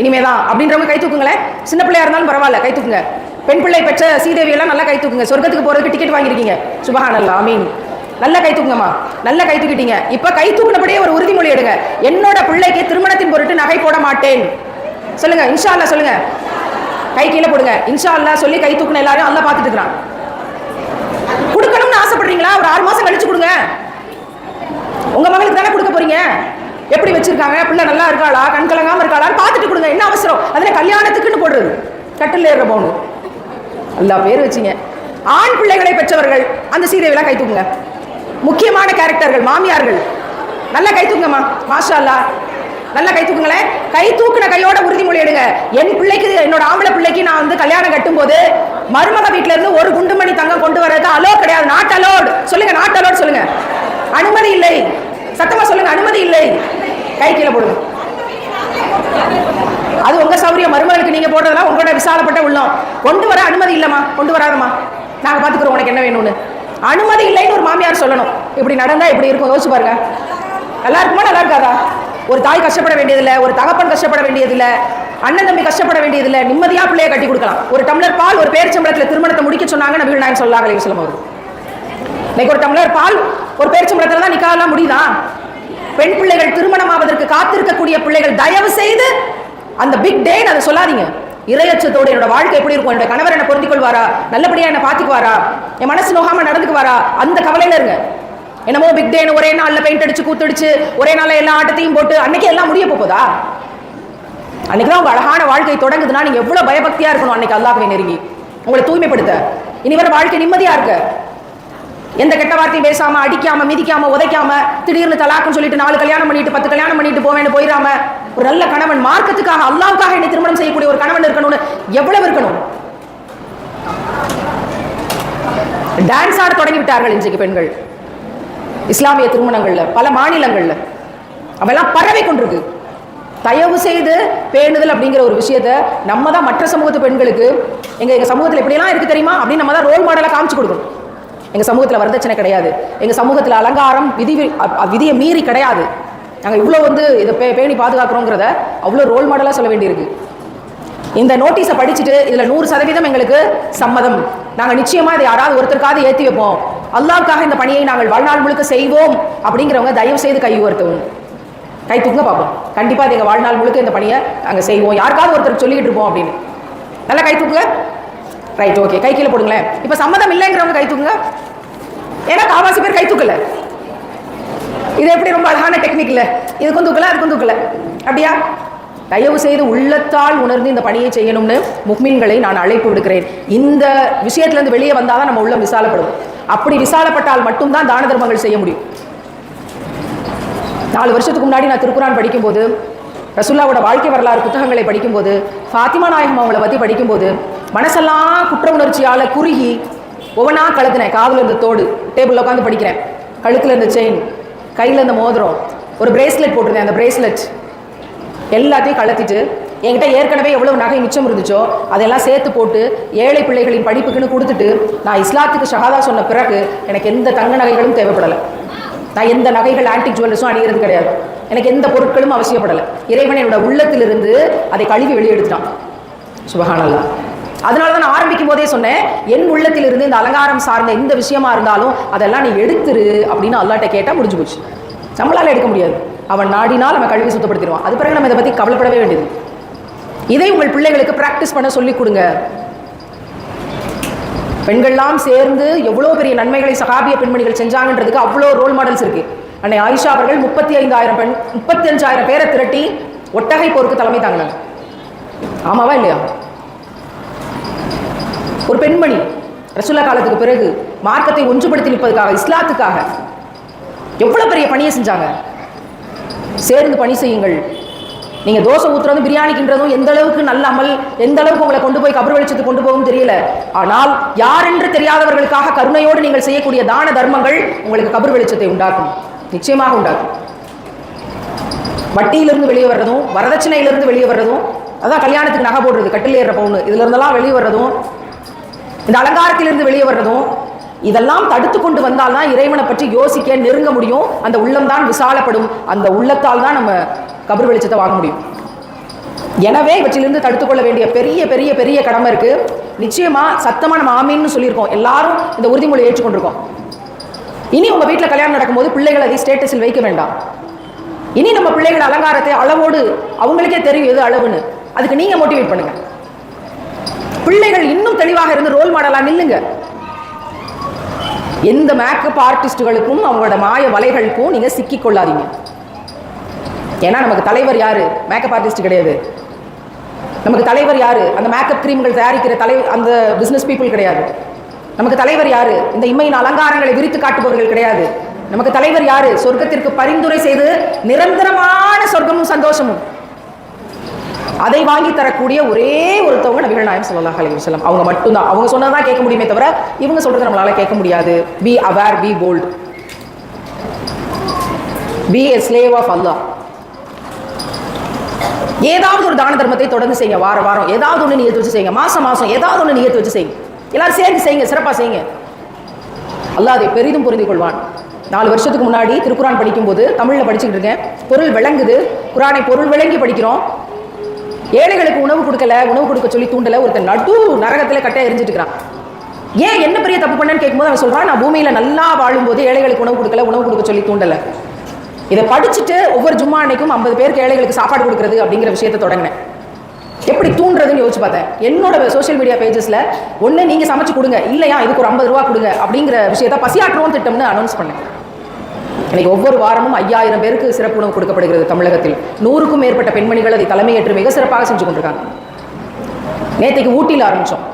இனிமே தான் அப்படின்றவங்க கை தூக்குங்களேன். சின்ன பிள்ளையா இருந்தாலும் பரவாயில்ல கை தூக்குங்க. பெண் பிள்ளை பெற்ற சீதேவி எல்லாம் நல்லா கை தூக்குங்க. சொர்க்கத்துக்கு போறதுக்கு டிக்கெட் வாங்கியிருக்கீங்க. சுபஹானல்லா மீன் நல்லா கை தூக்குங்கம்மா. நல்லா கை தூக்கிட்டீங்க. இப்ப கை தூக்கினபடியே ஒரு உறுதிமொழி எடுங்க. என்னோட பிள்ளைக்கு திருமணத்தின் பொருட்டு நகை போட மாட்டேன். சொல்லுங்க இன்ஷா அல்லா சொல்லுங்க. கை கீழே போடுங்க. இன்ஷா அல்லா சொல்லி கை தூக்கின எல்லாரும் அல்லாஹ் பார்த்துட்டு இருக்கிறான். கொடுக்கணும்னு ஆசைப்படுறீங்களா? ஒரு ஆறு மாசம் கழிச்சு கொடுங்க. உங்க மகளுக்கு தானே கொடுக்க போறீங்க? எப்படி வச்சிருக்காங்க? பிள்ளை நல்லா இருக்காளா? கண் கலங்காம இருக்காளான்னு பார்த்துட்டு கொடுங்க. என்ன அவசரம்? அதுல கல்யாணத்துக்குன்னு போடுறது. கட்டில் ஏறுற பவுனு எல்லா பேர் வச்சீங்க. ஆண் பிள்ளைகளை பெற்றவர்கள் அந்த சீதையெல்லாம் கை தூக்குங்க. முக்கியமான கேரக்டர்கள் மாமியார்கள். நல்லா கை தூக்குங்கம்மா. மாஷா அல்லா நல்லா கை தூக்குங்களேன். கை தூக்குன கையோட உறுதிமொழி எடுங்க. என் பிள்ளைக்கு என்னோட ஆம்பளை பிள்ளைக்கு நான் வந்து கல்யாணம் கட்டும்போது மருமக வீட்டுல இருந்து ஒரு குண்டுமணி தங்கம் கொண்டு வர்றது அலோ கிடையாது. நாட் அலோட் சொல்லுங்க நாட் அலோட் சொல்லுங்க. அனுமதி இல்லை. சத்தமா சொல்லுங்க அனுமதி இல்லை. கை கீழே போடுங்க. அது உங்க சௌரியம் மருமகளுக்கு நீங்க போடுறதெல்லாம் உங்களோட விசாலப்பட்ட உள்ளம். கொண்டு வர அனுமதி இல்லம்மா. கொண்டு வராதம்மா. நாங்க பாத்துக்கிறோம். உனக்கு என்ன வேணும்னு. அனுமதி இல்லைன்னு ஒரு மாமியார் சொல்லணும். இப்படி நடந்தா இப்படி இருக்கும். யோசிச்சு பாருங்க. நல்லா இருக்குமா? நல்லா இருக்காதா? ஒரு தாய் கஷ்டப்பட வேண்டியதில்லை. ஒரு தகப்பன் கஷ்டப்பட வேண்டியதில்லை. அண்ணன் தம்பி கஷ்டப்பட வேண்டியதில்லை. நிம்மதியா பிள்ளைய கட்டி கொடுக்கலாம். ஒரு டம்ளர் பால் ஒரு பேரிச்சம்பளத்துல திருமணத்தை முடிக்க சொன்னாங்க நபிகள் நாயன் சொல்லாங்க அலைஹி இன்னைக்கு ஒரு டம்ளர் பால் ஒரு பேரிச்சம்பளத்துல தான் நிக்காலாம் முடியுதா? பெண் பிள்ளைகள் திருமணமாவதற்கு காத்திருக்கக்கூடிய பிள்ளைகள் தயவு செய்து அந்த பிக் டேன்னு அதை சொல்லாதீங்க. இறையச்சத்தோடு என்னோட வாழ்க்கை எப்படி இருக்கும்? என்னோட கணவர் என்ன பொருந்திக் கொள்வாரா நல்லபடியா என்ன பாத்துக்குவாரா? என் மனசு நோகாம நடந்துக்குவாரா? அந்த கவலையில இருங்க. என்னமோ பிக் டேன்னு ஒரே நாள்ல பெயிண்ட் அடிச்சு கூத்தடிச்சு ஒரே நாள்ல எல்லா ஆட்டத்தையும் போட்டு அன்னைக்கு எல்லாம் முடிய போகுதா? அன்னைக்கு தான் உங்க அழகான வாழ்க்கை தொடங்குதுன்னா நீங்க எவ்வளவு பயபக்தியா இருக்கணும் அன்னைக்கு அல்லாஹ்வை நெருங்கி. உங்களை தூய்மைப்படுத்த. இனி வர வாழ்க்கை நிம்மதியா இருக்க. எந்த கெட்ட வார்த்தையும் பேசாம அடிக்காம மிதிக்காம உதைக்காம திடீர்னு தலாக்குன்னு சொல்லிட்டு நாலு கல்யாணம் பண்ணிட்டு பத்து கல்யாணம் பண்ணிட்டு போவேன்னு போயிடாம ஒரு நல்ல கணவன் மார்க்கத்துக்காக அல்லாவுக்காக என்னை திருமணம் செய்யக்கூடிய ஒரு கணவன் இருக்கணும்னு எவ்வளவு இருக்கணும்? டான்ஸ் ஆட தொடங்கி விட்டார்கள் இன்றைக்கு பெண்கள். இஸ்லாமிய திருமணங்கள்ல பல மாநிலங்கள்ல. அவெல்லாம் பறவை கொண்டிருக்கு. தயவு செய்து பேணுதல் அப்படிங்கிற ஒரு விஷயத்த நம்ம தான் மற்ற சமூகத்து பெண்களுக்கு எங்க எங்க சமூகத்தில் இப்படியெல்லாம் இருக்கு தெரியுமா? அப்படின்னு நம்ம தான் ரோல் மாடலாக காமிச்சு கொடுக்கணும். எங்க சமூகத்தில் வரதட்சணை கிடையாது. எங்க சமூகத்தில் அலங்காரம் விதி விதியை மீறி கிடையாது. நாங்கள் இவ்வளோ வந்து இதை பே பேணி பாதுகாக்கிறோங்கிறத அவ்வளோ ரோல் மாடலாக சொல்ல வேண்டியிருக்கு. இந்த நோட்டீஸை படிச்சுட்டு இதில் நூறு சதவீதம் எங்களுக்கு சம்மதம். நாங்கள் நிச்சயமாக இதை யாராவது ஒருத்தருக்காவது ஏற்றி வைப்போம். அல்லாவுக்காக இந்த பணியை நாங்கள் வாழ்நாள் முழுக்க செய்வோம் அப்படிங்கிறவங்க தயவு செய்து கை உயர்த்தவும். கை தூங்க பார்ப்போம் கண்டிப்பாக இது எங்கள் வாழ்நாள் முழுக்க இந்த பணியை நாங்கள் செய்வோம். யாருக்காவது ஒருத்தருக்கு சொல்லிக்கிட்டு இருப்போம் அப்படின்னு. நல்லா கை தூக்குங்க. ரைட் ஓகே கை கீழே போடுங்களேன். இப்போ சம்மதம் இல்லைங்கிறவங்க கை தூக்குங்க. ஏன்னா காவாசி பேர் கை தூக்கல. இது எப்படி ரொம்ப அழகான டெக்னிக் இல்ல? இதுக்கும் தூக்கல அதுக்கும் தூக்கல அப்படியா? தயவு செய்து உள்ளத்தால் உணர்ந்து இந்த பணியை செய்யணும்னு முக்மீன்களை நான் அழைப்பு விடுக்கிறேன். இந்த விஷயத்திலிருந்து வெளியே வந்தாதான் நம்ம உள்ளம் விசாலப்படும். அப்படி விசாலப்பட்டால் மட்டும்தான் தான தர்மங்கள் செய்ய முடியும். நாலு வருஷத்துக்கு முன்னாடி நான் திருக்குறான் படிக்கும்போது ரசுல்லாவோட வாழ்க்கை வரலாறு புத்தகங்களை படிக்கும்போது ஃபாத்திமா நாயகம் அவங்கள பற்றி படிக்கும்போது மனசெல்லாம் குற்ற உணர்ச்சியால் குறுகி ஒவ்வொன்றா கழுத்துனேன். காதில் இருந்த தோடு டேபிளில் உட்காந்து படிக்கிறேன். கழுத்தில் இருந்த செயின் கையில் அந்த மோதிரம் ஒரு பிரேஸ்லெட் போட்டிருந்தேன் அந்த பிரேஸ்லெட் எல்லாத்தையும் கலத்திட்டு என்கிட்ட ஏற்கனவே எவ்வளவு நகை மிச்சம் இருந்துச்சோ அதெல்லாம் சேர்த்து போட்டு ஏழை பிள்ளைகளின் படிப்புக்குன்னு கொடுத்துட்டு நான் இஸ்லாத்துக்கு ஷஹாதா சொன்ன பிறகு எனக்கு எந்த தங்க நகைகளும் தேவைப்படலை. நான் எந்த நகைகள் ஆன்டிக் ஜுவல்லர்ஸும் அணிகிறது கிடையாது. எனக்கு எந்த பொருட்களும் அவசியப்படலை. இறைவன் என்னோட உள்ளத்திலிருந்து அதை கழுவி வெளியெடுத்துட்டான். சுபகானல்லாம் அதனால தான் நான் ஆரம்பிக்கும் போதே சொன்னேன் என் உள்ளத்திலிருந்து இந்த அலங்காரம் சார்ந்த எந்த விஷயமா இருந்தாலும் அதெல்லாம் நீ எடுத்துரு அப்படின்னு அல்லாட்ட கேட்டால் முடிஞ்சு போச்சு. நம்மளால எடுக்க முடியாது. அவன் நாடினால் நம்ம கழுவி சுத்தப்படுத்திடுவான். அது பிறகு நம்ம இதை பற்றி கவலைப்படவே வேண்டியது. இதை உங்கள் பிள்ளைகளுக்கு பிராக்டிஸ் பண்ண சொல்லிக் கொடுங்க. பெண்கள்லாம் சேர்ந்து எவ்வளோ பெரிய நன்மைகளை சகாபிய பெண்மணிகள் செஞ்சாங்கன்றதுக்கு அவ்வளோ ரோல் மாடல்ஸ் இருக்கு. அன்னை ஆயிஷா அவர்கள் முப்பத்தி ஐந்தாயிரம் பெண் முப்பத்தி அஞ்சாயிரம் பேரை திரட்டி ஒட்டகை போருக்கு தலைமை தாங்கினாங்க. ஆமாவா இல்லையா? ஒரு பெண்மணி ரசுல்லா காலத்துக்கு பிறகு மார்க்கத்தை ஒன்றுபடுத்தி நிற்பதுக்காக இஸ்லாத்துக்காக எவ்வளவு பெரிய பணியை செஞ்சாங்க? சேர்ந்து பணி செய்யுங்கள். நீங்க தோசை ஊற்றுறதும் பிரியாணி கின்றதும் எந்த அளவுக்கு நல்ல அமல் எந்த அளவுக்கு உங்களை கொண்டு போய் கபர் வெளிச்சத்துக்கு கொண்டு போகும் தெரியல. ஆனால் யார் என்று தெரியாதவர்களுக்காக கருணையோடு நீங்கள் செய்யக்கூடிய தான தர்மங்கள் உங்களுக்கு கபர் வெளிச்சத்தை உண்டாக்கும். நிச்சயமாக உண்டாக்கும். வட்டியிலிருந்து வெளியே வர்றதும் வரதட்சணையிலிருந்து வெளியே வர்றதும் அதான் கல்யாணத்துக்கு நகை போடுறது கட்டில் ஏறுற பவுன் இதுல இருந்தெல்லாம் வெளியே வர்றதும் இந்த அலங்காரத்திலிருந்து வெளியே வர்றதும் இதெல்லாம் தடுத்து கொண்டு வந்தால் தான் இறைவனை பற்றி யோசிக்க நெருங்க முடியும். அந்த உள்ளம் தான் விசாலப்படும். அந்த உள்ளத்தால் தான் நம்ம கபர் வெளிச்சத்தை வாங்க முடியும். எனவே இவற்றிலிருந்து தடுத்துக்கொள்ள வேண்டிய பெரிய பெரிய பெரிய கடமை இருக்கு. நிச்சயமா சத்தமா நம்ம ஆமீன்னு சொல்லியிருக்கோம். எல்லாரும் இந்த உறுதிமொழி ஏற்றுக்கொண்டிருக்கோம். இனி உங்க வீட்டில் கல்யாணம் நடக்கும்போது பிள்ளைகளை அதை ஸ்டேட்டஸில் வைக்க வேண்டாம். இனி நம்ம பிள்ளைகள் அலங்காரத்தை அளவோடு அவங்களுக்கே தெரியும் எது அளவுன்னு. அதுக்கு நீங்க மோட்டிவேட் பண்ணுங்க. பிள்ளைகள் இன்னும் தெளிவாக இருந்து ரோல் மாடலாக நில்லுங்க. எந்த மேக்கப் ஆர்டிஸ்டுகளுக்கும் அவங்களோட மாய வலைகளுக்கும் நீங்க சிக்கிக் கொள்ளாதீங்க. ஏன்னா நமக்கு தலைவர் யாரு? மேக்கப் ஆர்டிஸ்ட் கிடையாது. நமக்கு தலைவர் யாரு? அந்த மேக்கப் கிரீம்கள் தயாரிக்கிற தலை அந்த பிசினஸ் பீப்புள் கிடையாது. நமக்கு தலைவர் யாரு? இந்த இம்மையின் அலங்காரங்களை விரித்து காட்டுபவர்கள் கிடையாது. நமக்கு தலைவர் யாரு? சொர்க்கத்திற்கு பரிந்துரை செய்து நிரந்தரமான சொர்க்கமும் சந்தோஷமும். அதை வாங்கி தரக்கூடிய ஒரே ஒருத்தவங்க நபிகள் நாயம் சொல்லலாம் அலைஹி வஸல்லம். அவங்க மட்டும்தான். அவங்க சொன்னதான் கேட்க முடியுமே தவிர இவங்க சொல்றது நம்மளால கேட்க முடியாது. Be aware be bold be a slave of Allah ஏதாவது ஒரு தான தர்மத்தை தொடர்ந்து செய்யுங்க. வார வாரம் ஏதாவது ஒன்று நியத்து வச்சு செய்யுங்க. மாசம் மாசம் ஏதாவது ஒன்று நியத்து வச்சு செய்யுங்க. எல்லாரும் சேர்ந்து செய்யுங்க. சிறப்பாக செய்யுங்க. அல்லா அதை பெரிதும் புரிந்து கொள்வான் நாலு வருஷத்துக்கு முன்னாடி திருக்குரான் படிக்கும்போது தமிழில் படிச்சுக்கிட்டு இருக்கேன். பொருள் விளங்குது. குரானை பொருள் விளங்கி படிக்கிறோம். ஏழைகளுக்கு உணவு கொடுக்கல உணவு கொடுக்க சொல்லி தூண்டல ஒருத்தன் நடு நரகத்தில் கட்டையா எரிஞ்சிட்டு இருக்கிறான். ஏன் என்ன பெரிய தப்பு பண்ணேன்னு கேட்கும்போது அவன் சொல்றான் நான் பூமியில நல்லா வாழும்போது ஏழைகளுக்கு உணவு கொடுக்கல உணவு கொடுக்க சொல்லி தூண்டல. இதை படிச்சுட்டு ஒவ்வொரு ஜும்மா அன்னைக்கும் ஐம்பது பேருக்கு ஏழைகளுக்கு சாப்பாடு கொடுக்கறது அப்படிங்கிற விஷயத்தை தொடங்கினேன். எப்படி தூண்டுறதுன்னு யோசிச்சு பார்த்தேன். என்னோட சோஷியல் மீடியா பேஜஸ்ல ஒன்று நீங்க சமைச்சு கொடுங்க இல்லையா இதுக்கு ஒரு ஐம்பது ரூபா கொடுங்க அப்படிங்கிற விஷயத்த பசியாற்றுவோம் திட்டம்னு அனௌன்ஸ் பண்ணேன். இன்னைக்கு ஒவ்வொரு வாரமும் ஐயாயிரம் பேருக்கு சிறப்பு உணவு கொடுக்கப்படுகிறது தமிழகத்தில். நூறுக்கும் மேற்பட்ட பெண்மணிகள் அதை தலைமையேற்று மிக சிறப்பாக செஞ்சு கொண்டிருக்காங்க. நேற்றைக்கு ஊட்டியில் ஆரம்பிச்சோம்.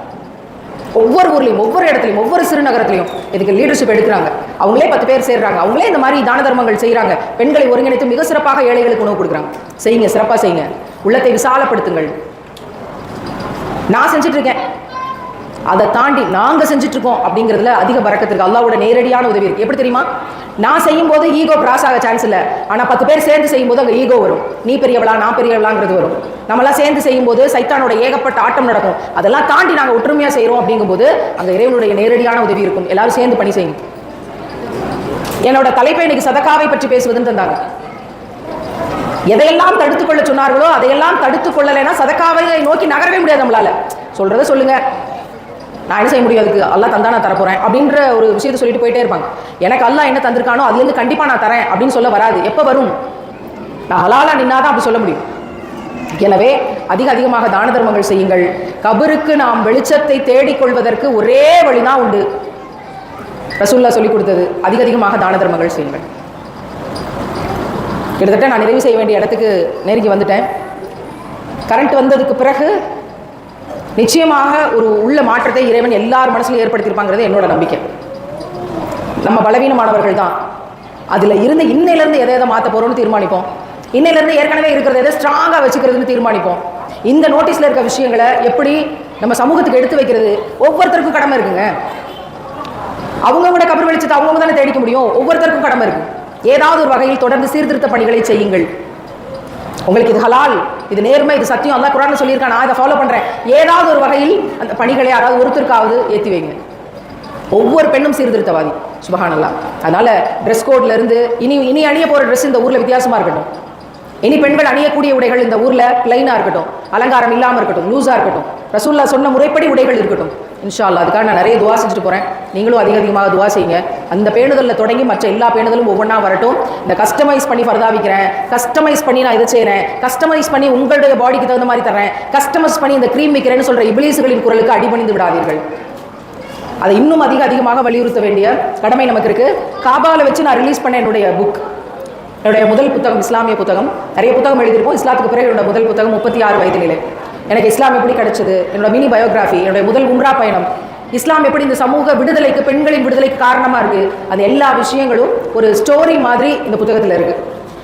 ஒவ்வொரு ஊர்லையும் ஒவ்வொரு இடத்துலையும் ஒவ்வொரு சிறுநகரத்திலையும் இதுக்கு லீடர்ஷிப் எடுக்கிறாங்க. அவங்களே பத்து பேர் சேர்றாங்க. அவங்களே இந்த மாதிரி தான தர்மங்கள் செய்கிறாங்க பெண்களை ஒருங்கிணைத்து மிக சிறப்பாக ஏழைகளுக்கு உணவு கொடுக்குறாங்க. செய்யுங்க சிறப்பாக செய்யுங்க. உள்ளத்தை விசாலப்படுத்துங்கள். நான் செஞ்சுட்டு இருக்கேன். அதை தாண்டி நாங்கள் செஞ்சுட்டு இருக்கோம் அப்படிங்கிறதுல அதிக பறக்கத்திற்கு அல்லாவோட நேரடியான உதவி இருக்கு. எப்படி தெரியுமா? நான் செய்யும் போது ஈகோ கிராஸ் ஆக சான்ஸ் இல்லை. ஆனால் பத்து பேர் சேர்ந்து செய்யும் போது அங்கே ஈகோ வரும். நீ பெரியவளா நான் பெரியவளாங்கிறது வரும். நம்மளாம் சேர்ந்து செய்யும் போது சைத்தானோட ஏகப்பட்ட ஆட்டம் நடக்கும். அதெல்லாம் தாண்டி நாங்கள் ஒற்றுமையாக செய்கிறோம் அப்படிங்கும்போது அங்கே இறைவனுடைய நேரடியான உதவி இருக்கும். எல்லாரும் சேர்ந்து பணி செய்யும் என்னோட தலைப்பை இன்னைக்கு சதக்காவை பற்றி பேசுவதுன்னு தந்தாங்க. எதையெல்லாம் தடுத்துக் கொள்ள சொன்னார்களோ அதையெல்லாம் தடுத்து கொள்ளலைன்னா சதக்காவை நோக்கி நகரவே முடியாது நம்மளால. சொல்றதை சொல்லுங்க. நான் என்ன செய்ய முடியும் அதுக்கு? அல்லாஹ் தந்தா நான் தரப்போறேன் அப்படின்ற ஒரு விஷயத்தை சொல்லிட்டு போயிட்டே இருப்பாங்க. எனக்கு அல்லா என்ன தந்திருக்கானோ அதுலேருந்து கண்டிப்பாக நான் தரேன் அப்படின்னு சொல்ல வராது. எப்போ வரும்? நான் ஹலாலா நின்னாதான் அப்படி சொல்ல முடியும். எனவே அதிக அதிகமாக தான தர்மங்கள் செய்யுங்கள். கபருக்கு நாம் வெளிச்சத்தை தேடிக்கொள்வதற்கு ஒரே வழிதான் உண்டு. ரசூல்லா சொல்லிக் கொடுத்தது அதிக அதிகமாக தான தர்மங்கள் செய்யுங்கள். கிட்டத்தட்ட நான் நிறைவு செய்ய வேண்டிய இடத்துக்கு நெருங்கி வந்துட்டேன். கரண்ட் வந்ததுக்கு பிறகு நிச்சயமாக ஒரு உள்ள மாற்றத்தை இறைவன் எல்லார் மனசுலையும் ஏற்படுத்தியிருப்பாங்கிறது என்னோட நம்பிக்கை. நம்ம பலவீனமானவர்கள் தான். அதில் இருந்து இன்னையிலேருந்து எதை எதை மாற்ற போகிறோம்னு தீர்மானிப்போம். இன்னையிலேருந்து ஏற்கனவே இருக்கிறத எதை ஸ்ட்ராங்காக வச்சுக்கிறதுன்னு தீர்மானிப்போம். இந்த நோட்டீஸில் இருக்க விஷயங்களை எப்படி நம்ம சமூகத்துக்கு எடுத்து வைக்கிறது? ஒவ்வொருத்தருக்கும் கடமை இருக்குங்க. அவங்கவுங்களோட கபர் வெளிச்சத்தை அவங்கவுங்க தானே தேடிக்க முடியும். ஒவ்வொருத்தருக்கும் கடமை இருக்கு. ஏதாவது ஒரு வகையில் தொடர்ந்து சீர்திருத்த பணிகளை செய்யுங்கள். உங்களுக்கு இது ஹலால். இது நேர்மை இது சத்தியம் அல்லாஹ் குரான் சொல்லியிருக்கான். நான் இதை ஃபாலோ பண்றேன். ஏதாவது ஒரு வகையில் அந்த பணிகளை யாராவது ஒருத்தருக்காவது ஏற்றி வைங்க. ஒவ்வொரு பெண்ணும் சீர்திருத்தவாதி. சுபகானல்லாம் அதனால ட்ரெஸ் கோட்ல இருந்து இனி இனி அணிய போற ட்ரெஸ் இந்த ஊர்ல வித்தியாசமா இருக்கட்டும். இனி பெண்கள் அணியக்கூடிய உடைகள் இந்த ஊரில் பிளைனாக இருக்கட்டும் அலங்காரம் இல்லாமல் இருக்கட்டும் லூஸாக இருக்கட்டும். ரசூல்லா சொன்ன முறைப்படி உடைகள் இருக்கட்டும். இன்ஷா அதுக்காக நான் நிறைய துவா செஞ்சுட்டு போகிறேன் நீங்களும் அதிக அதிகமாக துவா செய்யுங்க. அந்த பேணுதலில் தொடங்கி மற்ற எல்லா பேணுதலும் ஒவ்வொன்றா வரட்டும். இந்த கஸ்டமைஸ் பண்ணி ஃபர்தாவிக்கிறேன் கஸ்டமைஸ் பண்ணி நான் இதை செய்கிறேன் கஸ்டமைஸ் பண்ணி உங்களுடைய பாடிக்கு தகுந்த மாதிரி தரேன் கஸ்டமைஸ் பண்ணி இந்த க்ரீம் விற்கிறேன்னு சொல்கிற இபிலீசுகளின் குரலுக்கு அடிபணிந்து விடாதீர்கள். அதை இன்னும் அதிக அதிகமாக வலியுறுத்த வேண்டிய கடமை நமக்கு இருக்குது காபாவில் வச்சு நான் ரிலீஸ் பண்ண என்னுடைய புக் என்னுடைய முதல் புத்தகம் இஸ்லாமிய புத்தகம். நிறைய புத்தகம் எழுதியிருப்போம். இஸ்லாத்துக்கு பிறகு என்னோட முதல் புத்தகம் முப்பத்தி ஆறு வயதிலே. எனக்கு இஸ்லாம் எப்படி கிடைச்சது? என்னோட மினி பயோகிராஃபி என்னுடைய முதல் உம்ரா பயணம். இஸ்லாம் எப்படி இந்த சமூக விடுதலைக்கு பெண்களின் விடுதலைக்கு காரணமாக இருக்கு? அது எல்லா விஷயங்களும் ஒரு ஸ்டோரி மாதிரி இந்த புத்தகத்தில் இருக்கு.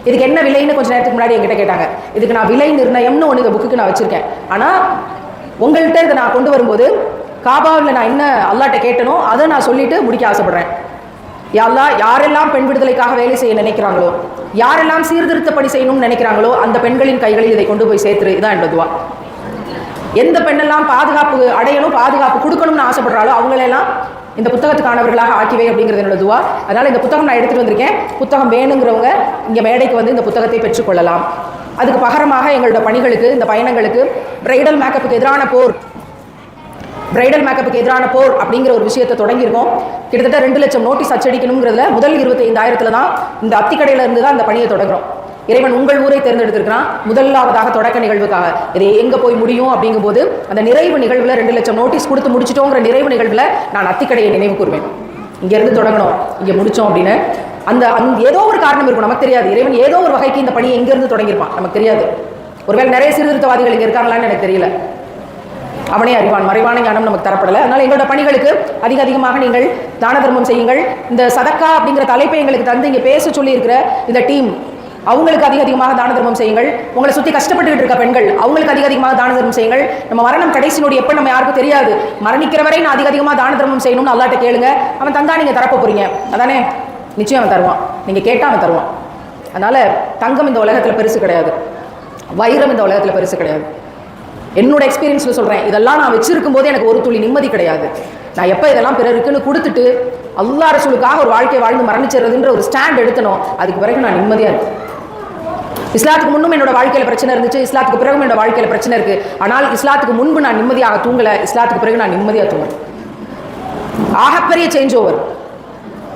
இதுக்கு என்ன விலைன்னு கொஞ்ச நேரத்துக்கு முன்னாடி என்கிட்ட கேட்டாங்க. இதுக்கு நான் விலை நிர்ணயம்னு ஒன்று இந்த புக்குக்கு நான் வச்சிருக்கேன். ஆனால் உங்கள்கிட்ட இதை நான் கொண்டு வரும்போது காபாவில் நான் என்ன அல்லாட்ட கேட்டனோ அதை நான் சொல்லிட்டு முடிக்க ஆசைப்படுறேன். யா யாரெல்லாம் பெண் விடுதலைக்காக வேலை செய்ய நினைக்கிறாங்களோ யாரெல்லாம் சீர்திருத்த பணி செய்யணும்னு நினைக்கிறாங்களோ அந்த பெண்களின் கைகளில் இதை கொண்டு போய் சேர்த்துரு. இதான் என்பதுவா எந்த பெண்ணெல்லாம் பாதுகாப்பு அடையணும் பாதுகாப்பு கொடுக்கணும்னு ஆசைப்படுறாலோ அவங்களெல்லாம் இந்த புத்தகத்துக்கானவர்களாக ஆக்கிவை அப்படிங்கிறது என்னோட துவா. அதனால் இந்த புத்தகம் நான் எடுத்துகிட்டு வந்திருக்கேன். புத்தகம் வேணுங்கிறவங்க இங்கே மேடைக்கு வந்து இந்த புத்தகத்தை பெற்றுக்கொள்ளலாம். அதுக்கு பகரமாக எங்களோட பணிகளுக்கு இந்த பயணங்களுக்கு பிரைடல் மேக்கப்புக்கு எதிரான போர் பிரைடல் மேக்கப்புக்கு எதிரான போர் அப்படிங்கிற ஒரு விஷயத்தை தொடங்கியிருக்கோம். கிட்டத்தட்ட ரெண்டு லட்சம் நோட்டீஸ் அச்சடிக்கணுங்கிறதுல முதல் இருபத்தைந்தாயிரத்துல தான் இந்த அத்திக்கடையில இருந்து தான் இந்த பணியை தொடங்குறோம். இறைவன் உங்கள் ஊரை தேர்ந்தெடுத்திருக்கிறான். முதலாவதாக தொடக்க நிகழ்வுக்காக. இது எங்க போய் முடியும் அப்படிங்கும்போது அந்த நிறைவு நிகழ்வுல ரெண்டு லட்சம் நோட்டீஸ் கொடுத்து முடிச்சிட்டோங்கிற நிறைவு நிகழ்வுல நான் அத்திக்கடையை நினைவு கூறுவேன் இங்க இருந்து தொடங்கணும். இங்க முடிச்சோம் அப்படின்னு. அந்த அந்த ஏதோ ஒரு காரணம் இருக்கும். நமக்கு தெரியாது. இறைவன் ஏதோ ஒரு வகைக்கு இந்த பணியை எங்கேருந்து தொடங்கியிருப்பான். நமக்கு தெரியாது. ஒருவேளை நிறைய சீர்திருத்தவாதிகள் இங்க இருக்காங்களான்னு எனக்கு தெரியல. அவனே அறிவான். மறைவான ஞானம் நமக்கு தரப்படலை. அதனால் எங்களோட பணிகளுக்கு அதிக அதிகமாக நீங்கள் தான தர்மம் செய்யுங்கள். இந்த சதக்கா அப்படிங்கிற தலைப்பை எங்களுக்கு தந்து இங்கே பேச சொல்லியிருக்கிற இந்த டீம் அவங்களுக்கு அதிக அதிகமாக தான தர்மம் செய்யுங்கள். உங்களை சுற்றி கஷ்டப்பட்டுக்கிட்டு இருக்க பெண்கள் அவங்களுக்கு அதிக அதிகமாக தான தர்மம் செய்யுங்கள். நம்ம மரணம் கடைசி நொடி எப்போ நம்ம யாருக்கும் தெரியாது. மரணிக்கிற வரை நான் அதிக அதிகமாக தான தர்மம் செய்யணும்னு அல்லாட்ட கேளுங்க. அவன் தந்தா நீங்கள் தரப்ப போறீங்க. அதானே? நிச்சயம் அவன் தருவான். நீங்கள் கேட்டால் அவன் தருவான். அதனால் தங்கம் இந்த உலகத்தில் பெருசு கிடையாது. வைரம் இந்த உலகத்தில் பெருசு கிடையாது. என்னோட எக்ஸ்பீரியன்ஸில் சொல்கிறேன் இதெல்லாம் நான் வச்சிருக்கும் போது எனக்கு ஒரு துளி நிம்மதி கிடையாது. நான் எப்போ இதெல்லாம் பிறருக்குன்னு கொடுத்துட்டு அல்லா ரசூலுக்காக ஒரு வாழ்க்கை வாழ்ந்து மரணிச்சிடுறதுன்ற ஒரு ஸ்டாண்ட் எடுத்தனோ அதுக்கு பிறகு நான் நிம்மதியாக இருக்கேன் இஸ்லாத்துக்கு முன்னும் என்னோட வாழ்க்கையில் பிரச்சனை இருந்துச்சு இஸ்லாத்துக்கு பிறகும் என்னோட வாழ்க்கையில் பிரச்சனை இருக்கு. ஆனால் இஸ்லாத்துக்கு முன்பு நான் நிம்மதியாக தூங்கலை இஸ்லாத்துக்கு பிறகு நான் நிம்மதியாக தூங்குறேன். ஆகப்பெரிய சேஞ்ச் ஓவர்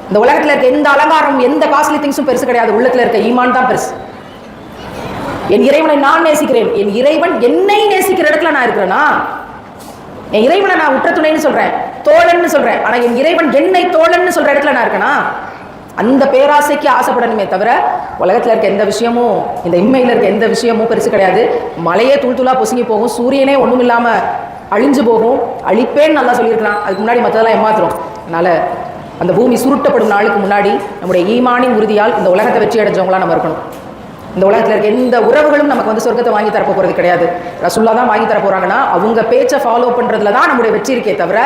இந்த உலகத்தில் இருக்க எந்த அலங்காரம் எந்த காஸ்ட்லி திங்ஸும் பெருசு கிடையாது. உள்ளத்தில் இருக்க ஈமான் தான் பெருசு. என் இறைவனை நான் நேசிக்கிறேன். என் இறைவன் என்னை நேசிக்கிற இடத்துல நான் இருக்கிறேனா? என் இறைவனை நான் உற்ற துணைன்னு சொல்றேன். தோழன்னு சொல்றேன். ஆனா என் இறைவன் என்னை தோழன்னு சொல்ற இடத்துல நான் இருக்கேனா? அந்த பேராசைக்கு ஆசைப்படணுமே தவிர உலகத்துல இருக்க எந்த விஷயமும் இந்த இம்மையில இருக்க எந்த விஷயமும் பெருசு கிடையாது. மலையே தூள் தூளா பொசுங்கி போகும். சூரியனே ஒண்ணும் இல்லாம அழிஞ்சு போகும். அழிப்பேன்னு நல்லா சொல்லியிருக்கிறான். அதுக்கு முன்னாடி மற்றதெல்லாம் ஏமாத்துறோம் அதனால அந்த பூமி சுருட்டப்படும் நாளுக்கு முன்னாடி நம்முடைய ஈமானின் உறுதியால் இந்த உலகத்தை வெற்றி அடைஞ்சவங்களா நம்ம இருக்கணும். இந்த உலகத்தில் இருக்க எந்த உறவுகளும் நமக்கு வந்து சொர்க்கத்தை வாங்கி தரப்ப போகிறது கிடையாது. ரசுல்லா தான் வாங்கி தர போகிறாங்கன்னா அவங்க பேச்சை ஃபாலோ பண்ணுறதுல தான் நம்முடைய வெற்றி இருக்கே தவிர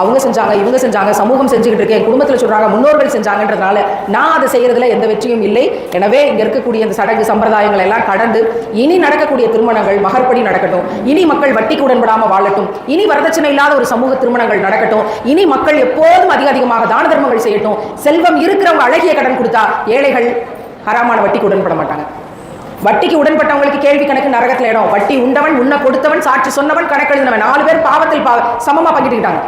அவங்க செஞ்சாங்க இவங்க செஞ்சாங்க சமூகம் செஞ்சுக்கிட்டு இருக்கேன் குடும்பத்தில் சொல்கிறாங்க முன்னோர்கள் செஞ்சாங்கன்றதுனால நான் அதை செய்கிறதுல எந்த வெற்றியும் இல்லை. எனவே இங்கே இருக்கக்கூடிய இந்த சடங்கு சம்பிரதாயங்கள் எல்லாம் கடந்து இனி நடக்கக்கூடிய திருமணங்கள் மகர்படி நடக்கட்டும். இனி மக்கள் வட்டிக்கு உடன்படாமல் வாழட்டும். இனி வரதட்சணை இல்லாத ஒரு சமூக திருமணங்கள் நடக்கட்டும். இனி மக்கள் எப்போதும் அதிக அதிகமாக தான தர்மங்கள் செய்யட்டும். செல்வம் இருக்கிறவங்க அழகிய கடன் கொடுத்தா ஏழைகள் ஹராமான வட்டிக்கு உடன்பட மாட்டாங்க. வட்டிக்கு உடன்பட்டவங்களுக்கு கேள்வி கணக்கு நரகத்தில் இடம். வட்டி உண்டவன் உன்ன கொடுத்தவன் சாட்சி சொன்னவன் கணக்கெழுதினவன். நாலு பேர் பாவத்தில் பாவ சமமாக பங்கிட்டுக்கிட்டாங்க.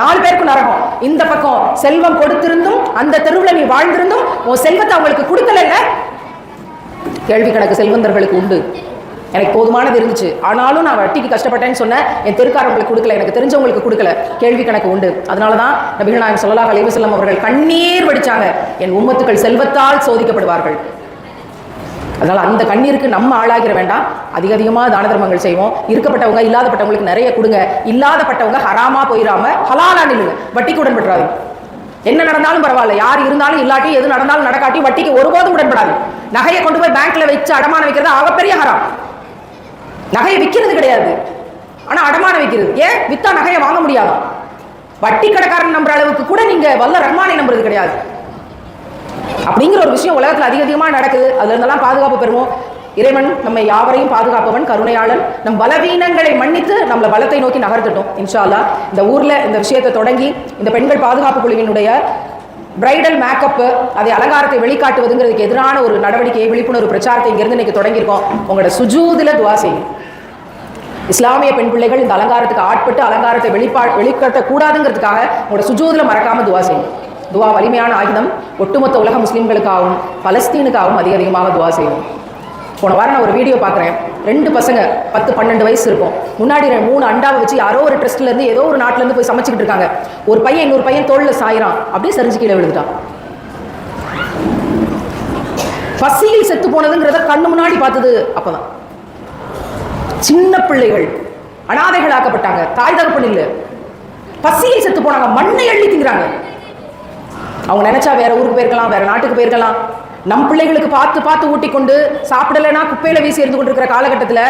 நாலு பேருக்கும் நரகம். இந்த பக்கம் செல்வம் கொடுத்திருந்தும் அந்த தெருவில் நீ வாழ்ந்திருந்தும் உன் செல்வத்தை அவங்களுக்கு கொடுக்கல கேள்வி கணக்கு செல்வந்தர்களுக்கு உண்டு. எனக்கு போதுமானது இருந்துச்சு. ஆனாலும் நான் வட்டிக்கு கஷ்டப்பட்டேன்னு சொன்னேன். என் தெருக்காரவங்களுக்கு கொடுக்கல. எனக்கு தெரிஞ்சவங்களுக்கு கொடுக்கல. கேள்வி கணக்கு உண்டு. அதனால தான் நபிகள் நாயகம் சொல்லலாக அலைவசல்லம் அவர்கள் கண்ணீர் வடித்தாங்க என் உம்மத்துக்கள் செல்வத்தால் சோதிக்கப்படுவார்கள். அதனால் அந்த கண்ணீருக்கு நம்ம ஆளாகிற வேண்டாம். அதிக அதிகமாக தான தர்மங்கள் செய்வோம். இருக்கப்பட்டவங்க இல்லாதப்பட்டவங்களுக்கு நிறைய கொடுங்க. இல்லாதப்பட்டவங்க ஹராமா போயிடாம ஹலாலா நில்லுங்க. வட்டிக்கு உடன்பட்டுறாது என்ன நடந்தாலும் பரவாயில்ல. யார் இருந்தாலும் இல்லாட்டி எது நடந்தாலும் நடக்காட்டி வட்டிக்கு ஒருபோதும் உடன்படாது நகையை கொண்டு போய் பேங்க்ல வச்சு அடமான வைக்கிறது ஆகப்பெரிய ஹராம். நகையை விற்கிறது கிடையாது. ஆனா அடமானம் வைக்கிறது. ஏன்? வித்தா நகையை வாங்க முடியாதான் வட்டி கடைக்காரன் நம்புற அளவுக்கு கூட நீங்க வல்ல ரஹ்மானை நம்புறது கிடையாது. அப்படிங்கிற ஒரு விஷயம் உலகத்தில் அதிக அதிகமாக நடக்குது. அதுல இருந்தெல்லாம் பாதுகாப்பு பெறுவோம். இறைவன் நம்மை யாவரையும் பாதுகாப்பவன் கருணையாளன். நம் பலவீனங்களை மன்னித்து நம்மளை பலத்தை நோக்கி நகர்த்தட்டும். இன்ஷால்லா இந்த ஊரில் இந்த விஷயத்தை தொடங்கி இந்த பெண்கள் பாதுகாப்பு குழுவினுடைய பிரைடல் மேக்கப்பு அதை அலங்காரத்தை வெளிக்காட்டுவதுங்கிறதுக்கு எதிரான ஒரு நடவடிக்கையை விழிப்புணர்வு பிரச்சாரத்தை இங்கிருந்து இன்னைக்கு தொடங்கியிருக்கோம். உங்களோட சுஜூதில் துவா செய்யும் இஸ்லாமிய பெண் பிள்ளைகள் இந்த அலங்காரத்துக்கு ஆட்பட்டு அலங்காரத்தை வெளிப்பா வெளிக்காட்ட கூடாதுங்கிறதுக்காக உங்களோட சுஜூதில் மறக்காம துவா செய்யும் துவா வலிமையான ஆயுதம் ஒட்டுமொத்த உலக முஸ்லீம்களுக்காகவும் பலஸ்தீனுக்காகவும் அதிக அதிகமாக துவா செய்யும். போன வாரம் நான் ஒரு வீடியோ பார்க்குறேன். ரெண்டு பசங்க பத்து பன்னெண்டு வயசு இருக்கும். முன்னாடி ரெண்டு மூணு அண்டாவை வச்சு யாரோ ஒரு ட்ரெஸ்ட்லேருந்து ஏதோ ஒரு நாட்டிலேருந்து போய் சமைச்சிக்கிட்டு இருக்காங்க. ஒரு பையன் இன்னொரு பையன் தோளில் சாயிறான். அப்படியே சரிஞ்சு கீழே விழுந்துட்டான். பசியில் செத்து போனதுங்கிறத கண்ணு முன்னாடி பார்த்தது அப்போதான். சின்ன பிள்ளைகள் அனாதைகள் ஆக்கப்பட்டாங்க தாய் தகப்பன் இல்லை. பசியில் செத்து போனாங்க. மண்ணை அள்ளி திங்கிறாங்க அவங்க நினைச்சா வேற ஊருக்கு போயிருக்கலாம் வேற நாட்டுக்கு போயிருக்கலாம். நம் பிள்ளைகளுக்கு பார்த்து பார்த்து ஊட்டி கொண்டு சாப்பிடலைன்னா குப்பையில வீசி இருந்து கொண்டிருக்கிற காலகட்டத்தில்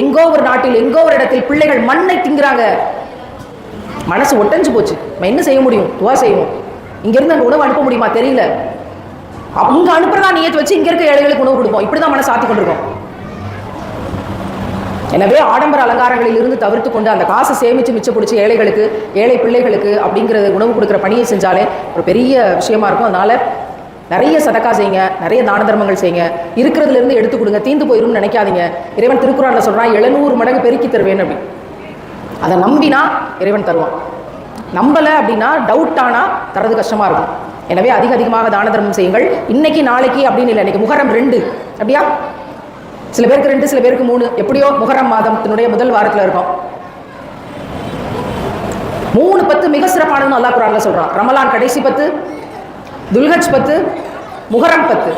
எங்கோ ஒரு நாட்டில் எங்கோ ஒரு இடத்தில் பிள்ளைகள் மண்ணை திங்கிறாங்க. மனசு ஒட்டஞ்சு போச்சு. நம்ம என்ன செய்ய முடியும்? துவா செய்வோம். இங்கிருந்து அந்த உணவு அனுப்ப முடியுமா? தெரியல. அவங்க அனுப்புறதா நீயத்து வச்சு இங்க இருக்க ஏழைகளுக்கு உணவு கொடுப்போம். இப்படிதான் மனசு ஆத்தி கொண்டிருக்கோம் எனவே ஆடம்பர அலங்காரங்களில் இருந்து தவிர்த்து கொண்டு அந்த காசை சேமித்து மிச்சம் பிடிச்சி ஏழைகளுக்கு ஏழை பிள்ளைகளுக்கு அப்படிங்கிறது உணவு கொடுக்குற பணியை செஞ்சாலே ஒரு பெரிய விஷயமா இருக்கும். அதனால நிறைய சதக்கா செய்யுங்க நிறைய தான தர்மங்கள் செய்யுங்க. இருக்கிறதுல இருந்து எடுத்து கொடுங்க தீந்து போயிரும்னு நினைக்காதீங்க. இறைவன் திருக்குறான்ல சொல்கிறான் எழுநூறு மடங்கு பெருக்கி தருவேன் அப்படி. அதை நம்பினா இறைவன் தருவான். நம்பலை அப்படின்னா டவுட் ஆனால் தரது கஷ்டமாக இருக்கும். எனவே அதிக அதிகமாக தான தர்மம் செய்யுங்கள். இன்னைக்கு நாளைக்கு அப்படின்னு இல்லை இன்னைக்கு முகரம் ரெண்டு. அப்படியா? சில பேருக்கு ரெண்டு சில பேருக்கு மூணு. எப்படியோ முகரம் மாதத்தினுடைய முதல் வாரத்தில் இருக்கும். மூணு பத்து மிக சிறப்பானதுன்னு அல்லா குரான்ல சொல்றான். ரமலான் கடைசி பத்து துல்ஹஜ் பத்து முகரம் பத்து.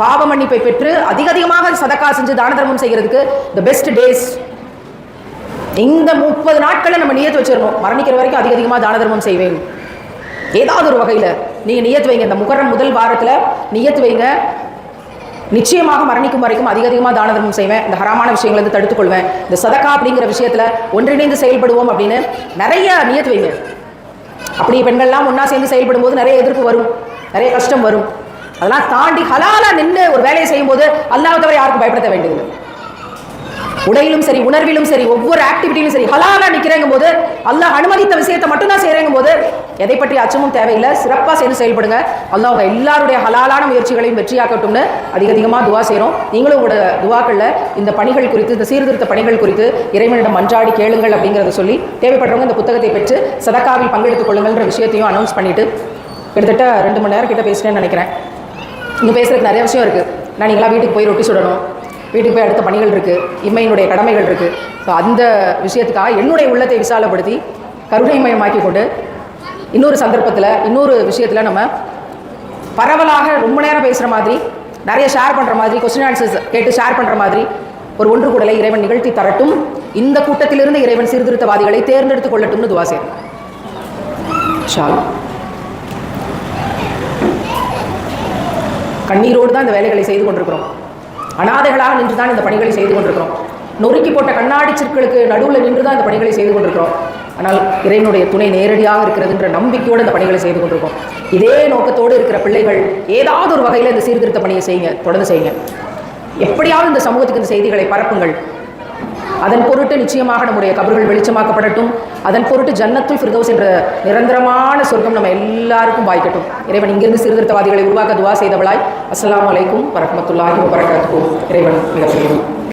பாவ மன்னிப்பை பெற்று அதிக அதிகமாக சதக்கா செஞ்சு தான தர்மம் செய்யறதுக்கு த பெஸ்ட் டேஸ் இந்த முப்பது நாட்களை நம்ம நியத்து வச்சிடணும். மரணிக்கிற வரைக்கும் அதிக அதிகமாக தான தர்மம் செய்வேன். ஏதாவது ஒரு வகையில் நீங்கள் நியத்து வைங்க. இந்த முகரம் முதல் வாரத்தில் நியத்து வைங்க. நிச்சயமாக மரணிக்கும் வரைக்கும் அதிக அதிகமாக தான தர்மம் செய்வேன். இந்த ஹராமான விஷயங்களை வந்து தடுத்துக்கொள்வேன். இந்த சதக்கா அப்படிங்கிற விஷயத்தில் ஒன்றிணைந்து செயல்படுவோம் அப்படின்னு நிறைய நியத்து வைங்க. அப்படி பெண்கள்லாம் ஒன்றா சேர்ந்து செயல்படும் போது நிறைய எதிர்ப்பு வரும். நிறைய கஷ்டம் வரும். அதெல்லாம் தாண்டி ஹலாலா நின்று ஒரு வேலையை செய்யும்போது அல்லாஹ் தவிர யாருக்கும் பயப்படுத்த வேண்டியது உடையிலும் சரி உணர்விலும் சரி ஒவ்வொரு ஆக்டிவிட்டியிலும் சரி ஹலாலா நிக்கிறேங்கும் போது அல்லாஹ் அனுமதித்த விஷயத்தை மட்டும்தான் செய்யறேங்கும் போது எதை பற்றி அச்சமும் தேவையில்லை. சிறப்பாக சேர்ந்து செயல்படுங்க. அல்லாஹ் எல்லாருடைய ஹலாலான முயற்சிகளையும் வெற்றியாக்கட்டும்னு அதிக அதிகமாக துவா செய்கிறோம் நீங்களும் உங்களோட துவாக்களில் இந்த பணிகள் குறித்து இந்த சீர்திருத்த பணிகள் குறித்து இறைவனிடம் மன்றாடி கேளுங்கள் அப்படிங்கிறத சொல்லி தேவைப்படுறவங்க இந்த புத்தகத்தை பெற்று சதக்காவில் பங்கெடுத்துக் கொள்ளுங்கள்ன்ற விஷயத்தையும் அனௌன்ஸ் பண்ணிவிட்டு கிட்டத்தட்ட ரெண்டு மணி நேரம் கிட்ட பேசுகிறேன்னு நினைக்கிறேன். இங்கே பேசுகிறதுக்கு நிறைய விஷயம் இருக்குது நான் நீங்களாம் வீட்டுக்கு போய் ரொட்டி சுடணும். வீட்டுக்கு போய் அடுத்த பணிகள் இருக்குது இம்மையினுடைய கடமைகள் இருக்குது ஸோ அந்த விஷயத்துக்காக என்னுடைய உள்ளத்தை விசாலப்படுத்தி கருணைமயமாக்கி கொண்டு இன்னொரு சந்தர்ப்பத்தில் இன்னொரு விஷயத்தில் நம்ம பரவலாக ரொம்ப நேரம் பேசுகிற மாதிரி நிறைய ஷேர் பண்ணுற மாதிரி கொஸ்டின் ஆன்சர்ஸ் கேட்டு ஷேர் பண்ணுற மாதிரி ஒரு ஒன்று கூடலை இறைவன் நிகழ்த்தி தரட்டும். இந்த கூட்டத்திலிருந்து இறைவன் சீர்திருத்தவாதிகளை தேர்ந்தெடுத்துக் கொள்ளட்டும்னு துவா செய்யும் கண்ணீரோடு தான் இந்த வேலைகளை செய்து கொண்டிருக்கிறோம். அனாதைகளாக நின்று தான் இந்த பணிகளை செய்து கொண்டிருக்கிறோம். நொறுக்கி போட்ட கண்ணாடி சிற்களுக்கு நடுவில் நின்று தான் இந்த பணிகளை செய்து கொண்டிருக்கிறோம். ஆனால் இறைவனுடைய துணை நேரடியாக இருக்கிறதுன்ற நம்பிக்கையோடு இந்த பணிகளை செய்து கொண்டிருக்கோம். இதே நோக்கத்தோடு இருக்கிற பிள்ளைகள் ஏதாவது ஒரு வகையில் இந்த சீர்திருத்த பணியை செய்யுங்க தொடர்ந்து செய்யுங்க. எப்படியாவது இந்த சமூகத்துக்கு இந்த செய்திகளை பரப்புங்கள். அதன் பொருட்டு நிச்சயமாக நம்முடைய கபர்கள் வெளிச்சமாக்கப்படட்டும். அதன் பொருட்டு ஜன்னத்துல் ஃபிர்தோஸ் என்ற நிரந்தரமான சொர்க்கம் நம்ம எல்லாருக்கும் வாய்க்கட்டும். இறைவன் இங்கிருந்து சீர்திருத்தவாதிகளை உருவாக்க துவா செய்தவளாய். அஸ்லாம் அலைக்கும் வரமத்துல்லாஹி வரகாத்துக்கும் இறைவன் மிகப்பெரியவன்